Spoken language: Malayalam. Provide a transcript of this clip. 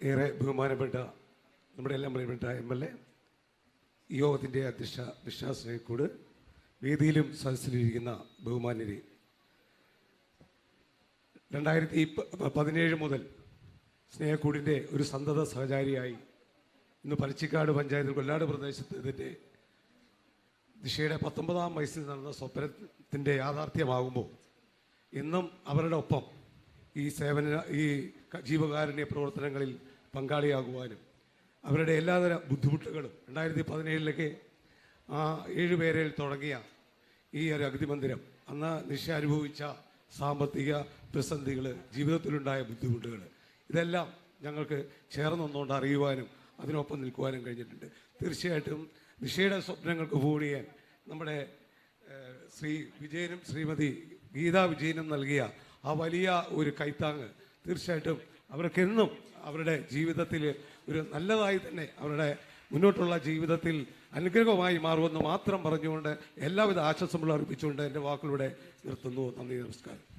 ഏറെ ബഹുമാനപ്പെട്ട നമ്മുടെ എല്ലാം പ്രിയപ്പെട്ട എം എൽ എ യോഗത്തിന്റെ അധ്യക്ഷ സ്നേഹക്കൂട് വേദിയിലും സദസ്സിലിരിക്കുന്ന ബഹുമാന്യരെ. രണ്ടായിരത്തി പതിനേഴ് മുതൽ സ്നേഹക്കൂടിന്റെ ഒരു സന്തത സഹചാരിയായി ഇന്ന് പരച്ചിക്കാട് പഞ്ചായത്തിൽ കൊല്ലാട് പ്രദേശത്ത് ഇതിന്റെ ദിശയുടെ പത്തൊമ്പതാം വയസ്സിൽ നടന്ന സ്വപ്നത്തിന്റെ യാഥാർത്ഥ്യമാകുമ്പോൾ ഇന്നും അവരുടെ ഒപ്പം ഈ സേവന ഈ ജീവകാരുണ്യ പ്രവർത്തനങ്ങളിൽ പങ്കാളിയാകുവാനും അവരുടെ എല്ലാതര ബുദ്ധിമുട്ടുകളും രണ്ടായിരത്തി പതിനേഴിലൊക്കെ ആ ഏഴുപേരിൽ തുടങ്ങിയ ഈ ഒരു അഗ്നിമന്ദിരം അന്ന് നിശ അനുഭവിച്ച സാമ്പത്തിക പ്രതിസന്ധികൾ ജീവിതത്തിലുണ്ടായ ബുദ്ധിമുട്ടുകൾ ഇതെല്ലാം ഞങ്ങൾക്ക് ചേർന്നൊന്നുകൊണ്ട് അറിയുവാനും അതിനൊപ്പം നിൽക്കുവാനും കഴിഞ്ഞിട്ടുണ്ട്. തീർച്ചയായിട്ടും നിഷയുടെ സ്വപ്നങ്ങൾക്ക് പൂണിയാൻ നമ്മുടെ ശ്രീ വിജയനും ശ്രീമതി ഗീതാ വിജയനും നൽകിയ ആ വലിയ ഒരു കൈത്താങ്ങ് തീർച്ചയായിട്ടും അവർക്കെന്നും അവരുടെ ജീവിതത്തിൽ ഒരു നല്ലതായി തന്നെ അവരുടെ മുന്നോട്ടുള്ള ജീവിതത്തിൽ അനുഗ്രഹമായി മാറുമെന്ന് മാത്രം പറഞ്ഞുകൊണ്ട് എല്ലാവിധ ആശംസകളും അർപ്പിച്ചുകൊണ്ട് എന്റെ വാക്കിലൂടെ നിർത്തുന്നു. നന്ദി നമസ്കാരം.